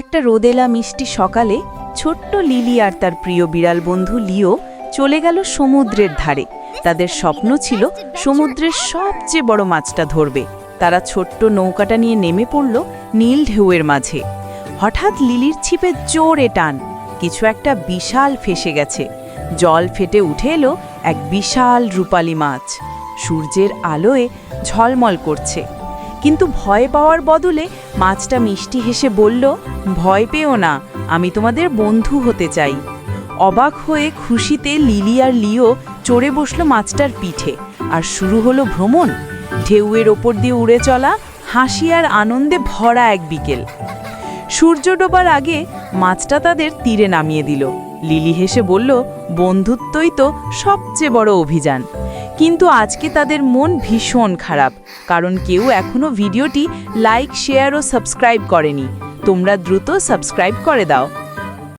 একটা রোদেলা মিষ্টি সকালে ছোট্ট লিলি আর তার প্রিয় বিড়াল বন্ধু লিও চলে গেল সমুদ্রের ধারে। তাদের স্বপ্ন ছিল সমুদ্রের সবচেয়ে বড় মাছটা ধরবে। তারা ছোট্ট নৌকাটা নিয়ে নেমে পড়ল নীল ঢেউয়ের মাঝে। হঠাৎ লিলির ছিপে জোরে টান, কিছু একটা বিশাল ফেসে গেছে। জল ফেটে উঠে এলো এক বিশাল রূপালী মাছ। সূর্যের আলোয় ঝলমল করছে। কিন্তু ভয় পাওয়ার বদলে মাছটা মিষ্টি হেসে বলল, ভয় পেও না, আমি তোমাদের বন্ধু হতে চাই। অবাক হয়ে খুশিতে লিলি আর লিও চড়ে বসল মাছটার পিঠে, আর শুরু হলো ভ্রমণ। ঢেউয়ের ওপর দিয়ে উড়ে চলা হাসি আর আনন্দে ভরা এক বিকেল। সূর্য ডোবার আগে মাছটা তাদের তীরে নামিয়ে দিল। লিলি হেসে বলল, বন্ধুত্বই তো সবচেয়ে বড় অভিযান। কিন্তু আজকে তাদের মন ভীষণ খারাপ, কারণ কেউ এখনও ভিডিওটি লাইক শেয়ার ও সাবস্ক্রাইব করেনি। তোমরা দ্রুত সাবস্ক্রাইব করে দাও।